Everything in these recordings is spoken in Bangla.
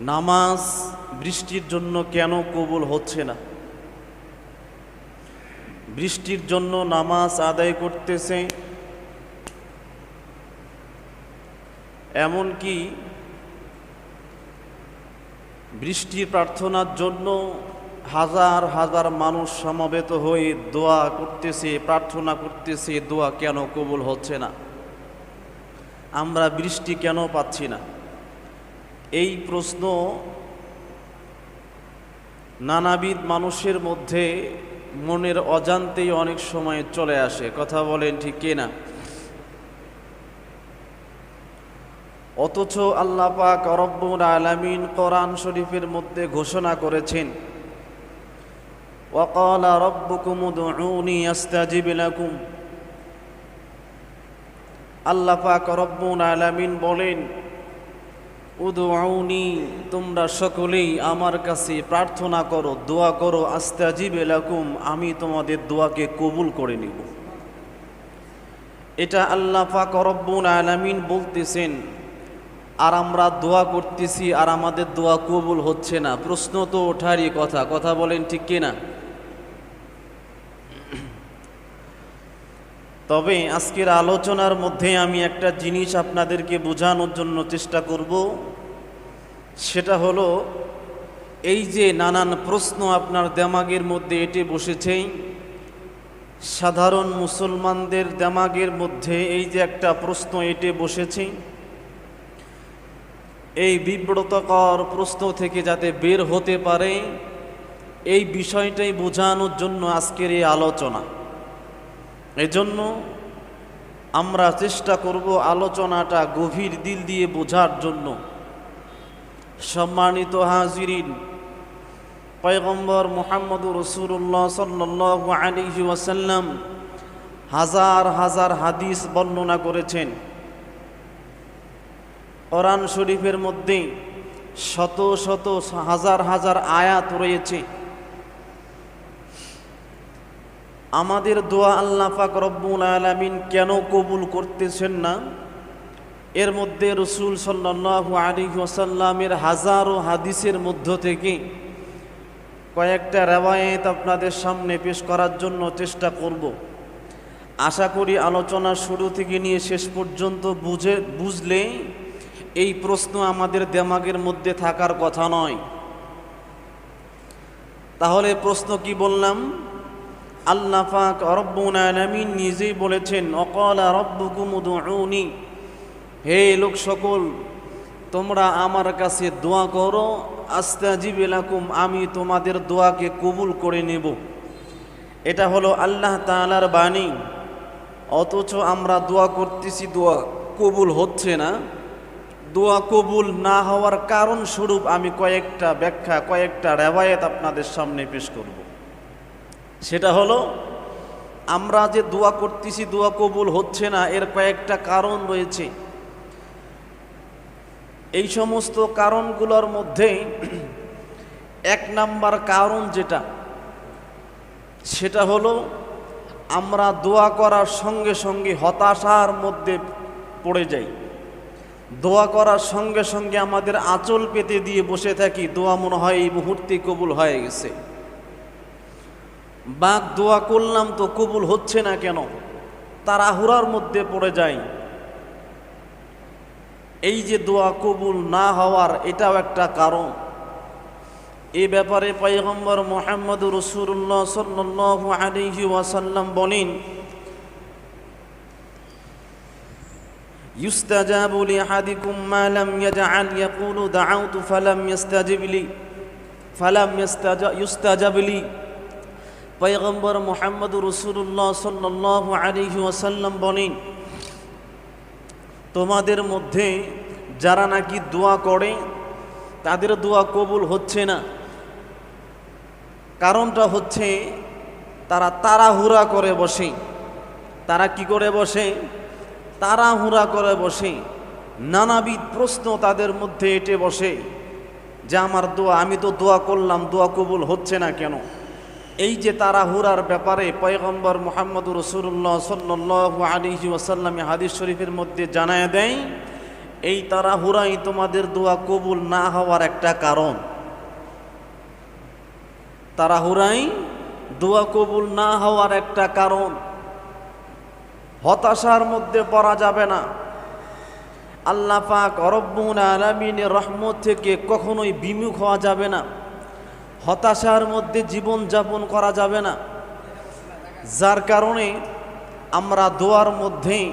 নামাজ বৃষ্টির জন্য কেন কবুল হচ্ছে না? বৃষ্টির জন্য নামাজ আদায় করতেছে। এমনকি বৃষ্টির প্রার্থনার জন্য হাজার হাজার মানুষ সমবেত হয়ে দোয়া করতেছে, প্রার্থনা করতেছে, দোয়া কেন কবুল হচ্ছে না? আমরা বৃষ্টি কেন পাচ্ছি না? এই প্রশ্ন নানাবিধ মানুষের মধ্যে মনের অজান্তেই অনেক সময় চলে আসে। কথা বলেন ঠিক কিনা অথচ আল্লাহ পাক রব্বুল আলামিন কোরআন শরীফের মধ্যে ঘোষণা করেছেন, ওয়াকালা রব্বুকুম উদউনি আস্তাজিব লাকুম। আল্লাহ আলামিন বলেন উদউনি, তোমরা সকলেই আমার কাছে প্রার্থনা করো, দোয়া করো, আস্তাজিব লাকুম, আমি তোমাদের দোয়াকে কবুল করে নিব। এটা আল্লাহ পাক আলামিন বলতেছেন, আর আমরা দোয়া করতেছি আর আমাদের দোয়া কবুল হচ্ছে না। প্রশ্ন তো ওঠারই কথা কথা বলেন ঠিক কিনা? তবে আজকের আলোচনার মধ্যে আমি একটা জিনিস আপনাদেরকে বোঝানোর জন্য চেষ্টা করব। সেটা হলো, এই যে নানান প্রশ্ন আপনার দেমাগের মধ্যে এটে বসেছে সাধারণ মুসলমানদের দেমাগের মধ্যে এই যে একটা প্রশ্ন এটে বসেছে এই বিব্রতকর প্রশ্ন থেকে যাতে বের হতে পারে, এই বিষয়টাই বোঝানোর জন্য আজকের এই আলোচনা। এজন্য আমরা চেষ্টা করব আলোচনাটা গভীর দিল দিয়ে বোঝার জন্য। সম্মানিত হাজিরিন, পয়গম্বর মোহাম্মদ রসুল্লাহ সাল্লাহ আলিহি ওয়াসাল্লাম হাজার হাজার হাদিস বর্ণনা করেছেন। কোরআন শরীফের মধ্যে শত শত হাজার হাজার আয়াত রয়েছে। আমাদের দোয়া আল্লাহ পাক রব্বুল আলামিন কেন কবুল করতেছেন না? এর মধ্যে রসুল সাল্লাহ আলী ওসাল্লামের হাজারো হাদিসের মধ্য থেকে কয়েকটা রেওয়ায়েত আপনাদের সামনে পেশ করার জন্য চেষ্টা করব। আশা করি আলোচনা শুরু থেকে নিয়ে শেষ পর্যন্ত বুঝে, বুঝলে এই প্রশ্ন আমাদের দেমাগের মধ্যে থাকার কথা নয়। তাহলে প্রশ্ন কি বললাম? আল্লাহ পাক নিজেই বলেছেন, অকলা রব্বুকুম উদউনি। হে লোক সকল, তোমরা আমার কাছে দোয়া করো, আস্তাজিব লাকুম, আমি তোমাদের দোয়াকে কবুল করে নেব। এটা হলো আল্লাহ তালার বাণী। অথচ আমরা দোয়া করতেছি, দোয়া কবুল হচ্ছে না। দোয়া কবুল না হওয়ার কারণ স্বরূপ আমি কয়েকটা ব্যাখ্যা, কয়েকটা রেওয়ায়ত আপনাদের সামনে পেশ করব। সেটা হলো, আমরা যে দোয়া করতেছি, দোয়া কবুল হচ্ছে না, এর কয়েকটা কারণ রয়েছে। এই সমস্ত কারণগুলোর মধ্যে এক নাম্বার কারণ যেটা, সেটা হলো আমরা দোয়া করার সঙ্গে সঙ্গে হতাশার মধ্যে পড়ে যাই। দোয়া করার সঙ্গে সঙ্গে আমাদের আঁচল পেতে দিয়ে বসে থাকি, দোয়া মনে হয় এই মুহূর্তে কবুল হয়ে গেছে। বাঘ দোয়া করলাম তো কবুল হচ্ছে না কেন? তার তাড়াহুড়ার মধ্যে পড়ে যায় এই যে দোয়া কবুল না হওয়ার এটাও একটা কারণ এ ব্যাপারে পয়গম্বর মোহাম্মদ রসুল্লাহ সাল্লাহ আলহি ওয়াসাল্লাম বলেন يستجاب لأحدكم ما لم يجعل يقول دعوت فلم يستجب لي فلم يستجب لي পয়গম্বর মোহাম্মদ রসুল্লাহ সাল্লাহ আলহি ওয়াসাল্লাম বলেন তোমাদের মধ্যে যারা নাকি দোয়া করে, তাদের দোয়া কবুল হচ্ছে না। কারণটা হচ্ছে তারা তাড়াহুড়া করে বসে। তারা কি করে বসে? তাড়াহুড়া করে বসে। নানাবিধ প্রশ্ন তাদের মধ্যে এটে বসে যে, আমার দোয়া, আমি তো দোয়া করলাম, দোয়া কবুল হচ্ছে না কেন? এই যে তাড়াহুড়ার ব্যাপারে পয়গম্বর মোহাম্মদ রসুল্লাহ সাল্লাহ আলিহি ওসাল্লাম হাদিস শরীফের মধ্যে জানায় দেয়, এই তাড়াহুড়াই তোমাদের দোয়া কবুল না হওয়ার একটা কারণ। তাড়াহুড়াই দোয়া কবুল না হওয়ার একটা কারণ। হতাশার মধ্যে পড়া যাবে না। আল্লাহ পাক রব্বুল আলমিনের রহমত থেকে কখনোই বিমুখ হওয়া যাবে না। হতাশার মধ্যে জীবন যাপন করা যাবে না। যার কারণে আমরা দোয়ার মধ্যে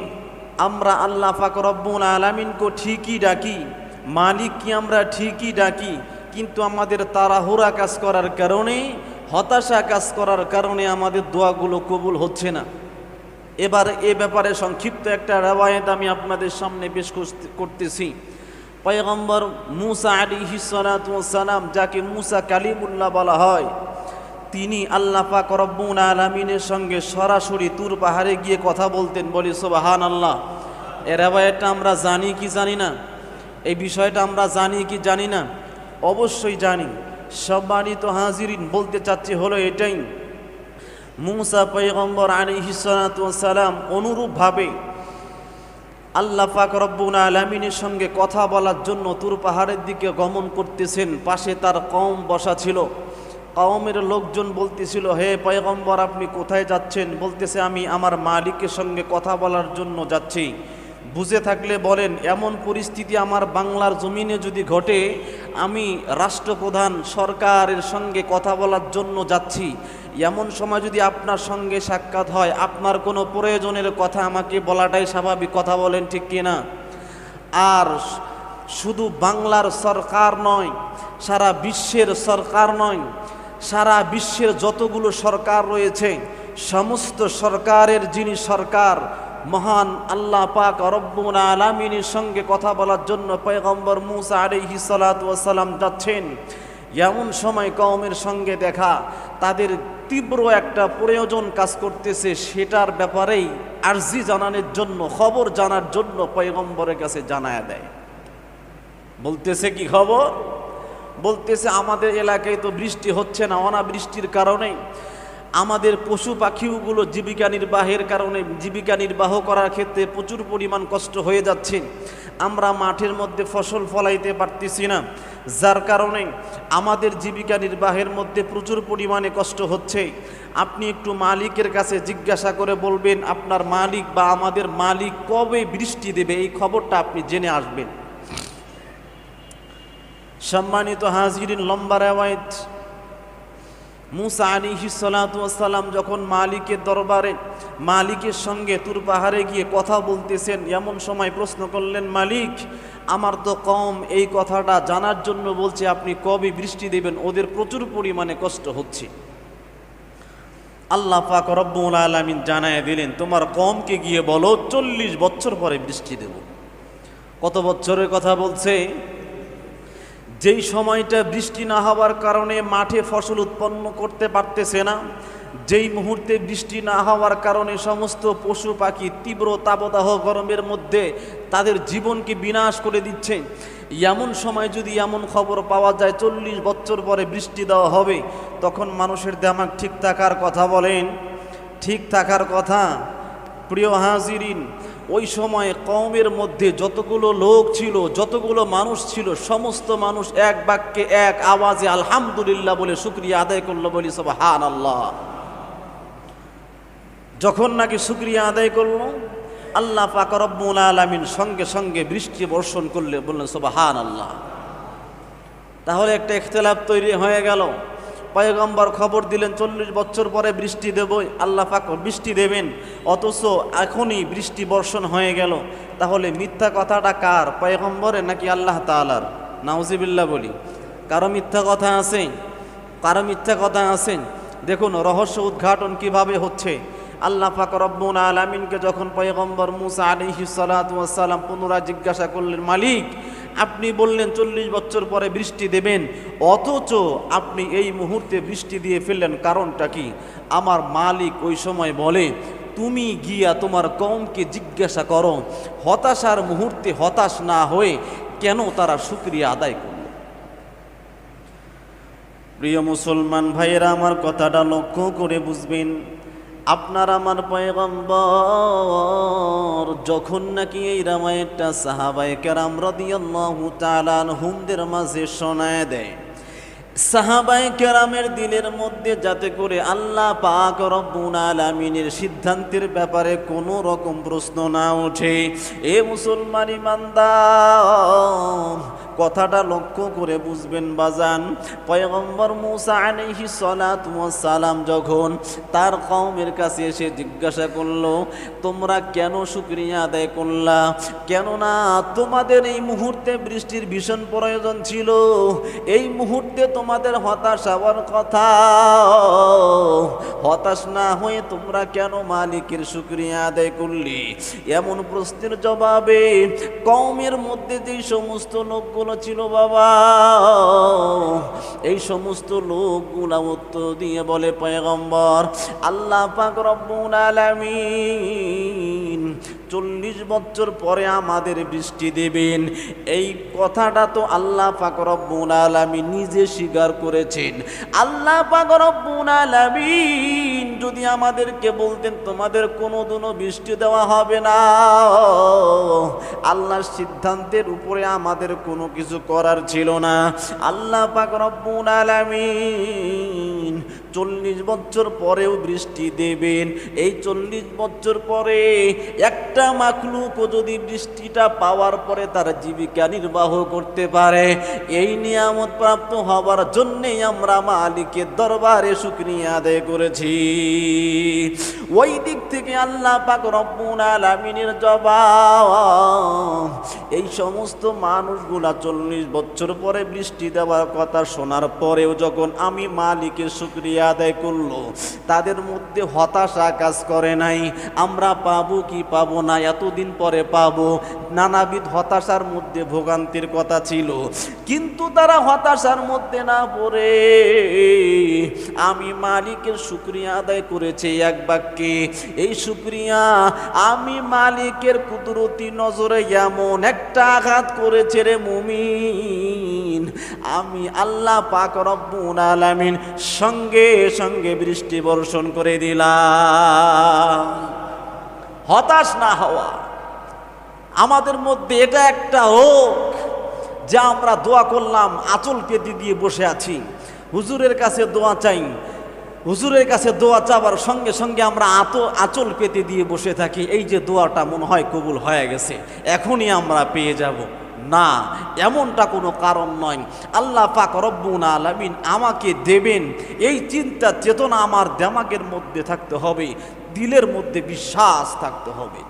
আমরা আল্লাহ পাক রব্বুল আলমিনকে ঠিকই ডাকি মালিককে আমরা ঠিকই ডাকি, কিন্তু আমাদের তাড়াহুড়া কাজ করার কারণে, হতাশা কাজ করার কারণে আমাদের দোয়াগুলো কবুল হচ্ছে না। এবার এ ব্যাপারে সংক্ষিপ্ত একটা রেওয়ায়ত আমি আপনাদের সামনে পেশ করতে- করতেছি। পয়গম্বর মুসা আলী সালাম যাকে মুসা কালিমুল্লাহ বলা হয়, তিনি আল্লাহ পাক রব্বুল আলমিনের সঙ্গে সরাসরি তুর পাহাড়ে গিয়ে কথা বলতেন, বলি সোবাহান আল্লাহ এ রেওয়ায়তটা আমরা জানি কি জানি না? এই বিষয়টা আমরা জানি কি জানি না? অবশ্যই জানি। সম্মানিত হাজিরিন, বলতে চাচ্ছি হলো এটাই। মুসা পৈগম্বর সালাম অনুরূপভাবে আল্লাহ পাক রব্বুল আলমিনের সঙ্গে কথা বলার জন্য তুর পাহাড়ের দিকে গমন করতেছেন। পাশে তার কম বসা ছিল। কওমের লোকজন বলতেছিল, হে পয়গম্বর, আপনি কোথায় যাচ্ছেন? বলতেছে, আমি আমার মালিকের সঙ্গে কথা বলার জন্য যাচ্ছি। বুঝে থাকলে বলেন, এমন পরিস্থিতি আমার বাংলার জমিনে যদি ঘটে, আমি রাষ্ট্রপ্রধান সরকারের সঙ্গে কথা বলার জন্য যাচ্ছি। এমন সময় যদি আপনার সঙ্গে সাক্ষাৎ হয়, আপনার কোনো প্রয়োজনের কথা আমাকে বলাটাই স্বাভাবিক। কথা বলেন ঠিক কিনা? আর শুধু বাংলার সরকার নয়, সারা বিশ্বের সরকার নয়, সারা বিশ্বের যতগুলো সরকার রয়েছে, সমস্ত সরকারের যিনি সরকার, মহান আল্লাহ পাক রব্বুল আলামিনের সঙ্গে কথা বলার জন্য পয়গম্বর মুসা আলাইহি সালাম যাচ্ছেন। এমন সময় কওমের সঙ্গে দেখা, তাদের তীব্র একটা প্রয়োজন কাজ করতেছে, সেটার ব্যাপারেই আর্জি জানানোর জন্য, খবর জানার জন্য পয়গম্বরের কাছে জানায় দেয়। বলতেছে কি খবর? বলতেছে, আমাদের এলাকায় তো বৃষ্টি হচ্ছে না, অনাবৃষ্টির কারণে আমাদের পশু পাখিগুলো জীবিকা নির্বাহের কারণে জীবিকা নির্বাহ করার ক্ষেত্রে প্রচুর পরিমাণ কষ্ট হয়ে যাচ্ছে। আমরা মাঠের মধ্যে ফসল ফলাইতে পারতেছি না। যার কারণে আমাদের জীবিকা নির্বাহের মধ্যে প্রচুর পরিমাণে কষ্ট হচ্ছে। আপনি একটু মালিকের কাছে জিজ্ঞাসা করে বলবেন, আপনার মালিক বা আমাদের মালিক কবে বৃষ্টি দেবে? এই খবরটা আপনি জেনে আসবেন। সম্মানিত হাজিরিন, লম্বা রেওয়ায়ত। মুসা আলী সালাম যখন মালিকের দরবারে, মালিকের সঙ্গে তুর পাহাড়ে গিয়ে কথা বলতেছেন, এমন সময় প্রশ্ন করলেন, মালিক, আমার তো কম এই কথাটা জানার জন্য বলছে, আপনি কবে বৃষ্টি দেবেন? ওদের প্রচুর পরিমাণে কষ্ট হচ্ছে। আল্লাহ পাক রব্বুল আলমিন জানায় দিলেন, তোমার কমকে গিয়ে বলো, চল্লিশ বছর পরে বৃষ্টি দেব। কত বছরের কথা বলছে? যেই সময়টা বৃষ্টি না হওয়ার কারণে মাঠে ফসল উৎপন্ন করতে পারতেছে না, যেই মুহূর্তে বৃষ্টি না হওয়ার কারণে সমস্ত পশু পাখি তীব্র তাপদাহ গরমের মধ্যে তাদের জীবনকে বিনাশ করে দিচ্ছে। এমন সময় যদি এমন খবর পাওয়া যায়, চল্লিশ বছর পরে বৃষ্টি দেওয়া হবে, তখন মানুষের দেমাগ ঠিক থাকার কথা বলেন। ঠিক থাকার কথা প্রিয় হাজিরিন, ওই সময় কওমের মধ্যে যতগুলো লোক ছিল, যতগুলো মানুষ ছিল, সমস্ত মানুষ এক বাক্যে এক আওয়াজে আলহামদুলিল্লাহ বলে শুক্রিয়া আদায় করল বলি সব হান আল্লাহ যখন নাকি শুক্রিয়া আদায় করল, আল্লাহ পাক রব্বুল আলামিন সঙ্গে সঙ্গে বৃষ্টি বর্ষণ করলে বললেন সব হান আল্লাহ তাহলে একটা ইখতলাফ তৈরি হয়ে গেল। পয়গম্বর খবর দিলেন, চল্লিশ বছর পরে বৃষ্টি দেব, আল্লাহ পাক বৃষ্টি দেবেন। অথচ এখনই বৃষ্টি বর্ষণ হয়ে গেল। তাহলে মিথ্যা কথাটা কার? পয়গম্বরের নাকি আল্লাহ তালার নাউজিবিল্লা বলি। কারও মিথ্যা কথা আছে? কারও মিথ্যা কথা আছে? দেখুন, রহস্য উদ্ঘাটন কীভাবে হচ্ছে? আল্লাহ পাক রব্বুল আলমিনকে যখন পয়গম্বর মুসা আলিহি সালাম পুনরায় জিজ্ঞাসা করলেন, মালিক আপনি বললেন চল্লিশ বছর পরে বৃষ্টি দেবেন, অথচ আপনি এই মুহূর্তে বৃষ্টি দিয়ে ফেললেন, কারণটা কি? আমার মালিক ওই সময় বলে, তুমি গিয়া তোমার কমকে জিজ্ঞাসা করো, হতাশার মুহূর্তে হতাশ না হয়ে কেন তারা শুক্রিয়া আদায় করল? প্রিয় মুসলমান ভাইয়েরা, আমার কথাটা লক্ষ্য করে বুঝবেন আপনার আমার পয়গম্বর, যখন নাকি এই রামায়ণটা সাহাবায়ে কেরাম রাদিয়াল্লাহু তাআলা হুমদের মাঝে শোনায় দেয় সাহাবাই কেরামের দিলের মধ্যে যাতে করে আল্লাহ পাক রব্বুল আলামিনের সিদ্ধান্তের ব্যাপারে কোনো রকম প্রশ্ন না ওঠে, এ মুসলমান ইমানদার কথাটা লক্ষ্য করে বুঝবেন, বাজান। পয়গম্বর মুসা সালাতু সালাম যখন তার কওমের কাছে এসে জিজ্ঞাসা করল, তোমরা কেন শুকরিয়া আদায় করলা? কেননা তোমাদের এই মুহূর্তে বৃষ্টির ভীষণ প্রয়োজন ছিল। এই মুহূর্তে তোমাদের হতাশ হওয়ার কথা। হতাশ না হয়ে তোমরা কেন মালিকের শুকরিয়া আদায় করলি? এমন প্রশ্নের জবাবে কওমের মধ্যে যেই সমস্ত লোকগুলো ছিল বাবা। এই সমস্ত লোকগুলা উত্তর দিয়ে বলে পয়গম্বর আল্লাহ পাক রব্বুল আলামিন চল্লিশ বছর পরে আমাদের বৃষ্টি দেবেন। এই কথাটা তো আল্লাহ পাক রব্বুল আলামিন নিজে স্বীকার করেছেন। আল্লাহ পাক রব্বুল আলামিন যদি আমাদেরকে বলতেন, তোমাদের কোনো দিনও বৃষ্টি দেওয়া হবে না। আল্লাহর সিদ্ধান্তের উপরে আমাদের কোনো কিছু করার ছিল না। আল্লাহ পাক রব্বুল আলামিন চল্লিশ বছর পরেও বৃষ্টি দেবেন। এই চল্লিশ বছর পরে একটা মাখলুকও যদি বৃষ্টিটা পাওয়ার পরে তার জীবিকা নির্বাহ করতে পারে। এই নিয়ামত প্রাপ্ত হবার জন্যেই আমরা মালিকের দরবারে শুক্রিয়া আদায় করেছি। ওই দিক থেকে আল্লাহ পাক আলামিনের জবাব। এই সমস্ত মানুষগুলা চল্লিশ বছর পরে বৃষ্টি দেওয়ার কথা শোনার পরেও যখন আমি মালিকের শুক্রিয়া আদায় করল, তাদের মধ্যে হতাশা কাজ করে নাই। আমরা পাবো কি পাবো না, এতদিন পরে পাবো। নানাবিধ হতাশার মধ্যে ভোগান্তির কথা ছিল। কিন্তু তারা হতাশার মধ্যে না পড়ে। আমি মালিকের শুক্রিয়া আদায় করেছে, এক বাক্যে এই শুক্রিয়া আমি মালিকের কুদরতি নজরে এমন একটা আঘাত করেছে রে মুমিন। আমি আল্লাহ পাক রব্বুল আলামিন সঙ্গে সঙ্গে বৃষ্টি বর্ষণ করে দিলাম। হতাশ না হওয়া। আমাদের মধ্যে এটা একটা হোক যা আমরা দোয়া করলাম, আঁচল পেতে দিয়ে বসে আছি। হুজুরের কাছে দোয়া চাই। হুজুরের কাছে দোয়া চাবার সঙ্গে সঙ্গে আমরা আত আঁচল পেতে দিয়ে বসে থাকি। এই যে দোয়াটা মনে হয় কবুল হয়ে গেছে। এখনই আমরা পেয়ে যাব। না, এমনটা কোনো কারণ নয়। আল্লাহ পাক রব্বুন আলামিন আমাকে দেবেন। এই চিন্তা চেতনা আমার দেমাগের মধ্যে থাকতে হবে। দিলের মধ্যে বিশ্বাস থাকতে হবে।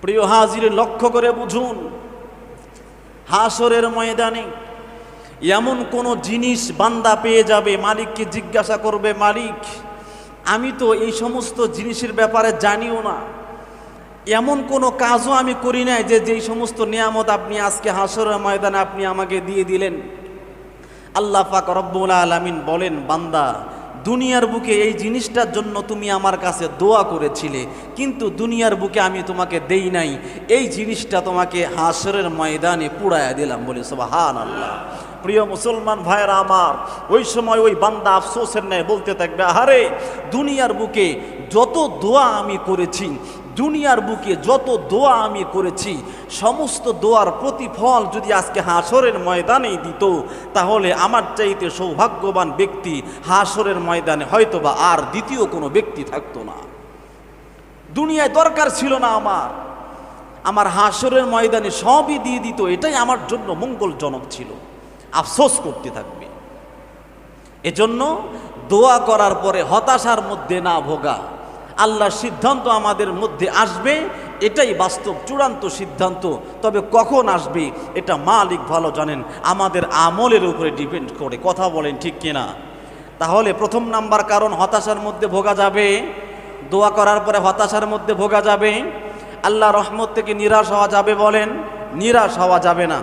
প্রিয় হাজির, লক্ষ্য করে বুঝুন। হাসরের ময়দানে এমন কোনো জিনিস বান্দা পেয়ে যাবে, মালিককে জিজ্ঞাসা করবে, মালিক, আমি তো এই সমস্ত জিনিসের ব্যাপারে জানিও না। এমন কোনো কাজও আমি করি নাই যে, যেই সমস্ত নিয়ামত আপনি আজকে হাসরের ময়দানে আপনি আমাকে দিয়ে দিলেন। আল্লাহ পাক রব্বুল আলামিন বলেন, বান্দা, দুনিয়ার বুকে এই জিনিসটার জন্য তুমি আমার কাছে দোয়া করেছিলে, কিন্তু দুনিয়ার বুকে আমি তোমাকে দেই নাই। এই জিনিসটা তোমাকে হাসরের ময়দানে পুড়াইয়া দিলাম বলে সব হান আল্লাহ প্রিয় মুসলমান ভাইয়েরা আমার, ওই সময় ওই বান্দা আফসোসের ন্যায় বলতে থাকবে, আহারে, দুনিয়ার বুকে যত দোয়া আমি করেছি, দুনিয়ার বুকে যত দোয়া আমি করেছি, সমস্ত দোয়ার প্রতিফল যদি আজকে হাসরের ময়দানেই দিত, তাহলে আমার চাইতে সৌভাগ্যবান ব্যক্তি হাসরের ময়দানে হয়তোবা আর দ্বিতীয় কোনো ব্যক্তি থাকতো না। দুনিয়ায় দরকার ছিল না আমার আমার হাসরের ময়দানে সবই দিয়ে দিত, এটাই আমার জন্য মঙ্গলজনক ছিল। আফসোস করতে থাকবে। এজন্য দোয়া করার পরে হতাশার মধ্যে না ভোগা। আল্লাহর সিদ্ধান্ত আমাদের মধ্যে আসবে, এটাই বাস্তব, চূড়ান্ত সিদ্ধান্ত। তবে কখন আসবে, এটা মালিক ভালো জানেন, আমাদের আমলের উপরে ডিপেন্ড করে, কথা বলেন ঠিক কিনা। তাহলে প্রথম নাম্বার কারণ, হতাশার মধ্যে ভোগা যাবে, দোয়া করার পরে হতাশার মধ্যে ভোগা যাবে। আল্লাহ রহমত থেকে নিরাশ হওয়া যাবে বলেন, নিরাশ হওয়া যাবে না।